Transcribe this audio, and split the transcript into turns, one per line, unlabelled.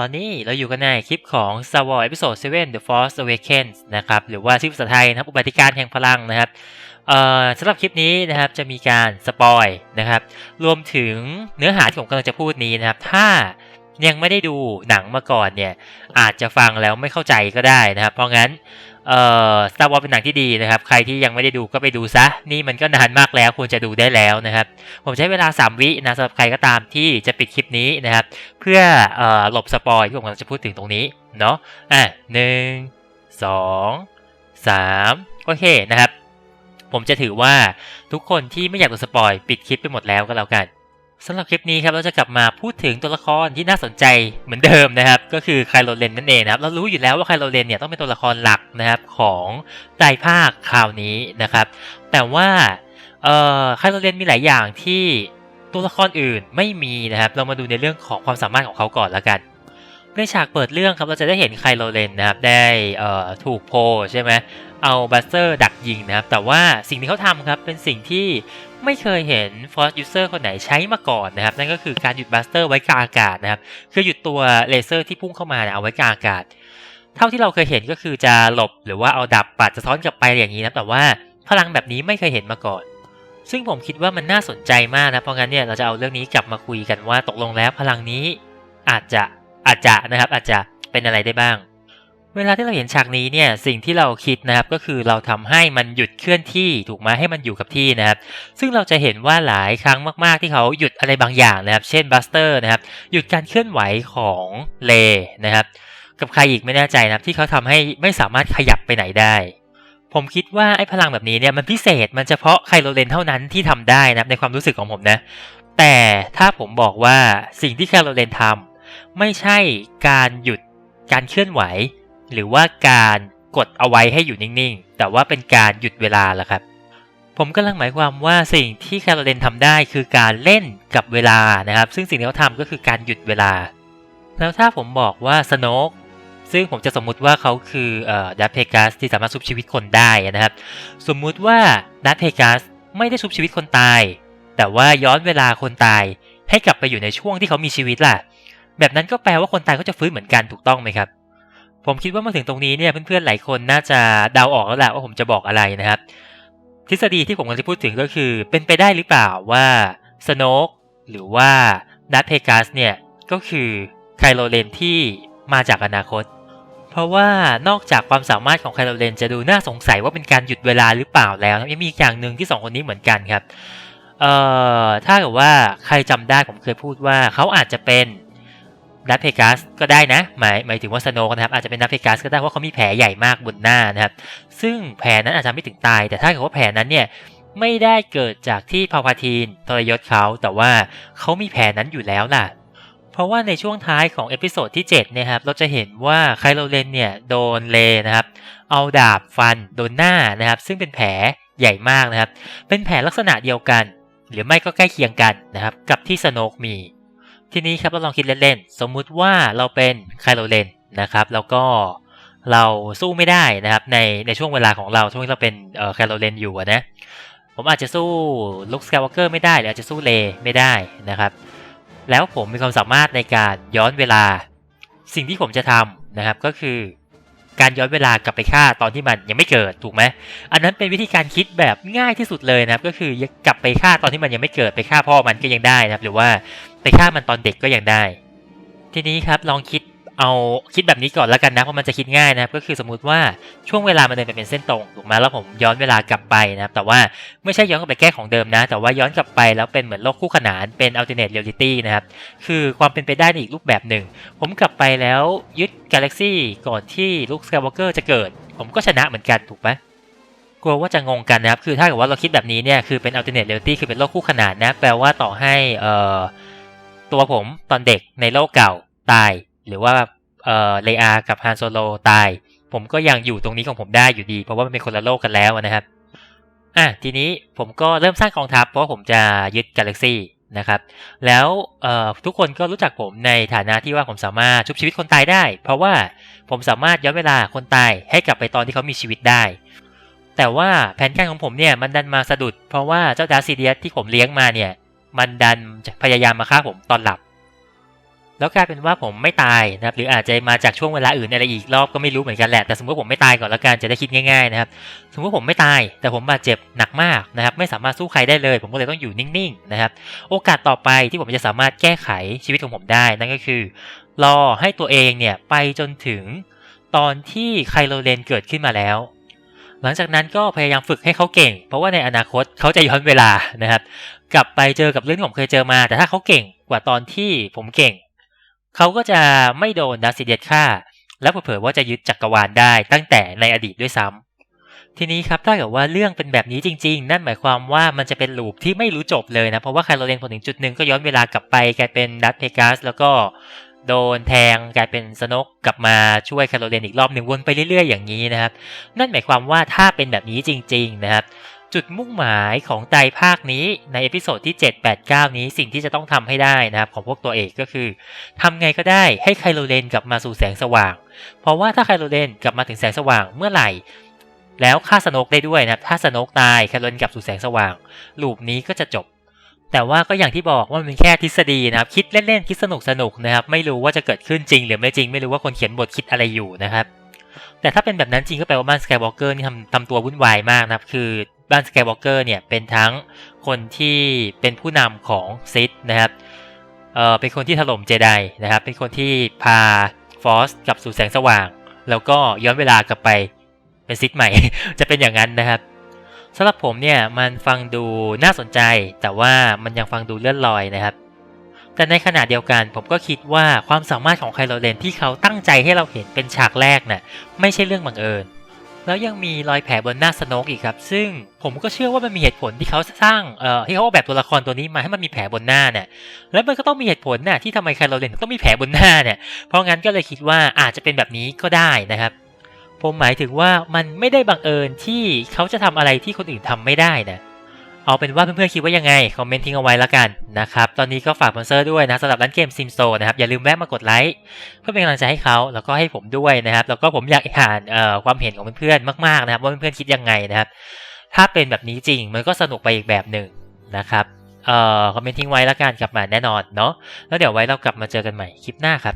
ตอนนี้เราอยู่กันในคลิปของ Star Wars Episode 7 The Force Awakens นะครับหรือว่าชื่อภาษาไทยนะครับอุบัติการแห่งพลังนะครับเออสำหรับคลิปนี้นะครับจะมีการสปอยนะครับรวมถึงเนื้อหาที่ผมกำลังจะพูดนี้นะครับถ้า ยังไม่ได้ดูหนังมาก่อนเนี่ย อาจจะฟังแล้วไม่เข้าใจก็ได้นะครับ เพราะงั้นเอ่อ Star Wars เป็นหนังที่ดีนะครับ ใครที่ยังไม่ได้ดูก็ไปดูซะ นี่มันก็นานมากแล้วควรจะดูได้แล้วนะครับ ผมใช้เวลา 3 วินะสำหรับใครก็ตามที่จะปิดคลิปนี้นะครับ เพื่อเอ่อหลบสปอยที่ผมกำลังจะพูดถึงตรงนี้เนาะ อะหนึ่งสองสามโอเคนะครับ ผมจะถือว่าทุกคนที่ไม่อยากโดนสปอยปิดคลิปไปหมดแล้วก็แล้วกัน สำหรับคลิปนี้ครับเราจะกลับมาพูดถึงตัวละครที่น่าสนใจเหมือนเดิมนะครับก็คือไคลโรเลนนั่นเองนะครับเรารู้อยู่แล้วว่าไคลโรเลนเนี่ยต้องเป็นตัวละครหลักนะครับของไตรภาคคราวนี้นะครับแต่ว่าเอ่อไคลโรเลนมีหลายอย่างที่ตัวละครอื่นไม่มีนะครับเรามาดูในเรื่องของความสามารถของเขาก่อนแล้วกันในฉากเปิดเรื่องครับเราจะได้เห็นไคลโรเลนนะครับได้เอ่อถูกโพใช่ไหม เอาบัสเตอร์ดักยิงนะครับ แต่ว่าสิ่งที่เขาทำครับเป็นสิ่งที่ไม่เคยเห็น Force User คนไหนใช้มาก่อนนะครับ นั่นก็คือการหยุดบัสเตอร์ไว้กลางอากาศนะครับ คือหยุดตัวเลเซอร์ที่พุ่งเข้ามาเนี่ยเอาไว้กลางอากาศ เท่าที่เราเคยเห็นก็คือจะหลบหรือว่าเอาดับปัดจะซ้อนกลับไปอย่างนี้นะแต่ว่าพลังแบบนี้ไม่เคยเห็นมาก่อน ซึ่งผมคิดว่ามันน่าสนใจมากนะ เพราะงั้นเนี่ยเราจะเอาเรื่องนี้กลับมาคุยกันว่าตกลงแล้วพลังนี้อาจจะอาจจะนะครับอาจจะเป็นอะไรได้บ้าง เวลาที่เราเห็นฉากนี้เนี่ยสิ่งที่เราคิดนะครับก็คือเราทำให้มันหยุดเคลื่อนที่ถูกไหมให้มันอยู่กับที่นะครับซึ่งเราจะเห็นว่าหลายครั้งมาก ๆ ที่เขาหยุดอะไรบางอย่างนะครับ เช่นบัสเตอร์นะครับหยุดการเคลื่อนไหวของเลนะครับกับใครอีกไม่แน่ใจนะครับที่เขาทำให้ไม่สามารถขยับไปไหนได้ ผมคิดว่าไอ้พลังแบบนี้เนี่ยมันพิเศษมันเฉพาะไคโรเลนเท่านั้นที่ทำได้นะครับในความรู้สึกของผมนะแต่ถ้าผมบอกว่าสิ่งที่ไคโรเลนทำไม่ใช่การหยุดการเคลื่อนไหว หรือว่าการกดเอาไว้ให้อยู่นิ่งๆ แต่ว่าเป็นการหยุดเวลาละครับ ผมกำลังหมายความว่าสิ่งที่แคโรเลนทำได้คือการเล่นกับเวลานะครับ ซึ่งสิ่งที่เขาทำก็คือการหยุดเวลา แล้วถ้าผมบอกว่าสโนกซึ่งผมจะสมมุติว่าเขาคือเอ่อดัตเพกัสที่สามารถชุบชีวิตคนได้นะครับ สมมุติว่าดัตเพกัสไม่ได้ชุบชีวิตคนตาย แต่ว่าย้อนเวลาคนตายให้กลับไปอยู่ในช่วงที่เขามีชีวิตล่ะ แบบนั้นก็แปลว่าคนตายก็จะฟื้นเหมือนกันถูกต้องไหมครับ ผมคิดว่ามาถึงตรงนี้เนี่ยเพื่อนๆหลายคนน่าจะเดาออกแล้วแหละว่าผมจะบอกอะไรนะครับ ทฤษฎีที่ผมกำลังจะพูดถึงก็คือ เป็นไปได้หรือเปล่าว่าสโนกหรือว่าดัตเพกัสเนี่ยก็คือไคลโรเลนที่มาจากอนาคต เพราะว่านอกจากความสามารถของไคลโรเลนจะดูน่าสงสัยว่าเป็นการหยุดเวลาหรือเปล่าแล้วยังมีอีกอย่างหนึ่งที่สองคนนี้เหมือนกันครับเอ่อถ้าเกิดว่าใครจำได้ผมเคยพูดว่าเขาอาจจะเป็น ดัตเพกัสก็ได้นะ หมายหมายถึงว่าสโนนะครับอาจจะเป็นดัตเพกัสก็ได้เพราะเขามีแผลใหญ่มากบนหน้านะครับ ซึ่งแผลนั้นอาจจะไม่ถึงตาย แต่ถ้าเกิดว่าแผลนั้นเนี่ยไม่ได้เกิดจากที่พาวพาทีนทรยศเขาแต่ว่าเขามีแผลนั้นอยู่แล้วล่ะ เพราะว่าในช่วงท้ายของเอพิโซดที่7เนี่ยครับเราจะเห็นว่าไคโรเลนเนี่ยโดนเลนะครับ เอาดาบฟันโดนหน้านะครับ ซึ่งเป็นแผลใหญ่มากนะครับ เป็นแผลลักษณะเดียวกัน หรือไม่ก็ใกล้เคียงกันนะครับ กับที่สโนกมี ทีนี้ครับเราลองคิดเล่นๆ สมมุติว่าเราเป็นไคโรเลนนะครับ แล้วก็เราสู้ไม่ได้นะครับในในช่วงเวลาของเราช่วงที่เราเป็นเอ่อไคโรเลนอยู่นะผมอาจจะสู้ลุคสกาวเกอร์ไม่ได้หรืออาจจะสู้เลไม่ได้นะครับ แล้วผมมีความสามารถในการย้อนเวลา สิ่งที่ผมจะทำนะครับก็คือ การย้อนเวลากลับไปฆ่าตอนที่มันยังไม่เกิดถูกไหมอันนั้นเป็นวิธีการคิดแบบง่ายที่สุดเลยนะครับ ก็คือกลับไปฆ่าตอนที่มันยังไม่เกิดไปฆ่าพ่อมันก็ยังได้นะครับ หรือว่าไปฆ่ามันตอนเด็กก็ยังได้ ทีนี้ครับลองคิด เอาคิดแบบนี้ก่อนแล้วกันนะเพราะมันจะคิดง่ายนะครับก็คือสมมุติว่าช่วงเวลามันเดินไปเป็นเส้นตรงถูกไหมแล้วผมย้อนเวลากลับไปนะครับแต่ว่าไม่ใช่ย้อนกลับไปแก้ของเดิมนะ แต่ว่าย้อนกลับไปแล้วเป็นเหมือนโลกคู่ขนานเป็น alternate reality นะครับคือความเป็นไปได้ในอีกรูปแบบหนึ่ง ผมกลับไปแล้วยึดกาแล็กซี่ก่อนที่ลูกสกายวอล์กเกอร์จะเกิด ผมก็ชนะเหมือนกันถูกไหมกลัวว่าจะงงกันนะครับคือถ้าเกิดว่าเราคิดแบบนี้เนี่ยคือเป็น alternate reality คือเป็นโลกคู่ขนานนะแปลว่าต่อให้ตัวผมตอนเด็กในโลกเก่าตาย หรือว่าเอ่อเลอากับฮานโซโลตาย ผมก็ยังอยู่ตรงนี้ของผมได้อยู่ดี เพราะว่ามันเป็นคนละโลกกันแล้วนะครับอะทีนี้ผมก็เริ่มสร้างกองทัพเพราะว่าผมจะยึดกาแล็กซี่นะครับแล้วเอ่อทุกคนก็รู้จักผมในฐานะที่ว่าผมสามารถชุบชีวิตคนตายได้ เพราะว่าผมสามารถย้อนเวลาคนตายให้กลับไปตอนที่เขามีชีวิตได้ แต่ว่าแผนการของผมเนี่ยมันดันมาสะดุด เพราะว่าเจ้าดาร์ซีเดียสที่ผมเลี้ยงมาเนี่ยมันดันพยายามมาฆ่าผมตอนหลับ แล้วกลายเป็นว่าผมไม่ตายนะครับหรืออาจจะมาจากช่วงเวลาอื่นอะไรอีกรอบก็ไม่รู้เหมือนกันแหละแต่สมมติผมไม่ตายก่อนแล้วกันจะได้คิดง่ายๆนะครับสมมติผมไม่ตาย แต่ผมบาดเจ็บหนักมากนะครับไม่สามารถสู้ใครได้เลย ผมก็เลยต้องอยู่นิ่งๆนะครับโอกาสต่อไปที่ผมจะสามารถแก้ไขชีวิตของผมได้นั่นก็คือ รอให้ตัวเองเนี่ยไปจนถึงตอนที่ไคโลเลนเกิดขึ้นมาแล้ว หลังจากนั้นก็พยายามฝึกให้เขาเก่ง เพราะว่าในอนาคตเขาจะย้อนเวลานะครับ กลับไปเจอกับเรื่องที่ผมเคยเจอมา แต่ถ้าเขาเก่งกว่าตอนที่ผมเก่ง เขาก็จะไม่โดนดัสซิเดียฆ่า และเผลอว่าจะยึดจักรวาลได้ตั้งแต่ในอดีตด้วยซ้ำทีนี้ครับถ้าเกิดว่าเรื่องเป็นแบบนี้จริง ๆ นั่นหมายความว่ามันจะเป็นลูปที่ไม่รู้จบเลยนะ เพราะว่าไคโรเลนพอถึงจุดหนึ่งก็ย้อนเวลากลับไปกลายเป็นดัตเพกัสแล้วก็โดนแทงกลายเป็นสนกกลับมาช่วยไคโรเลนอีกรอบหนึ่งวนไปเรื่อยๆอย่างนี้นะครับ นั่นหมายความว่าถ้าเป็นแบบนี้จริง ๆ นะครับ จุดมุ่งหมายของไตรภาคนี้ในเอพิโซดที่ 7 8 9 นี้สิ่งที่จะต้องทำให้ได้นะครับของพวกตัวเอกก็คือทำไงก็ได้ให้ไคโรเลนกลับมาสู่แสงสว่าง เพราะว่าถ้าไคโรเลนกลับมาถึงแสงสว่างเมื่อไหร่ แล้วฆ่าสโนกได้ด้วยนะครับถ้าสโนกตายไคโรเลนกลับสู่แสงสว่าง ลูปนี้ก็จะจบ แต่ว่าก็อย่างที่บอกว่ามันเป็นแค่ทฤษฎีนะครับคิดเล่นๆคิดสนุกๆนะครับไม่รู้ว่าจะเกิดขึ้นจริง หรือไม่จริงไม่รู้ว่าคนเขียนบทคิดอะไรอยู่นะครับแต่ถ้าเป็นแบบนั้นจริงก็แปลว่าบ้านสกายวอล์กเกอร์นี่ทำทำตัววุ่นวายมากนะครับคือ บ้านสกายวอล์กเกอร์เนี่ยเป็นทั้งคนที่เป็นผู้นำของซิธนะครับเออเป็นคนที่ถล่มเจไดนะครับ เป็นคนที่พาฟอสกลับสู่แสงสว่าง แล้วก็ย้อนเวลากลับไปเป็นซิธใหม่ จะเป็นอย่างนั้นนะครับสำหรับผมเนี่ยมันฟังดูน่าสนใจ แต่ว่ามันยังฟังดูเลื่อนลอยนะครับ แต่ในขณะเดียวกันผมก็คิดว่าความสามารถของไคลโรเลนที่เขาตั้งใจให้เราเห็นเป็นฉากแรกน่ะไม่ใช่เรื่องบังเอิญ แล้วยังมีรอยแผลบนหน้าสโนกอีกครับ ซึ่งผมก็เชื่อว่ามันมีเหตุผลที่เขาสร้างเอ่อที่เขาออกแบบตัวละครตัวนี้มาให้มันมีแผลบนหน้าเนี่ยแล้วมันก็ต้องมีเหตุผลน่ะที่ทำไมไคโรเลนต้องมีแผลบนหน้าเนี่ยเพราะงั้นก็เลยคิดว่าอาจจะเป็นแบบนี้ก็ได้นะครับ ผมหมายถึงว่ามันไม่ได้บังเอิญที่เขาจะทำอะไรที่คนอื่นทำไม่ได้นะ เอาเป็นว่าเพื่อนๆคิดว่ายังไง คอมเมนต์ทิ้งเอาไว้แล้วกันนะครับ ตอนนี้ก็ฝากสปอนเซอร์ด้วยนะสำหรับร้านเกมซิมโซนะครับ อย่าลืมแวะมากดไลค์เพื่อเป็นกำลังใจให้เขาแล้วก็ให้ผมด้วยนะครับ แล้วก็ผมอยากอ่านความเห็นของเพื่อนๆมากๆนะครับ ว่าเพื่อนๆคิดยังไงนะครับ ถ้าเป็นแบบนี้จริงมันก็สนุกไปอีกแบบหนึ่งนะครับเอ่อคอมเมนต์ทิ้งไว้แล้วกันกลับมาแน่นอนเนาะแล้วเดี๋ยวไว้เรากลับมาเจอกันใหม่คลิปหน้าครับ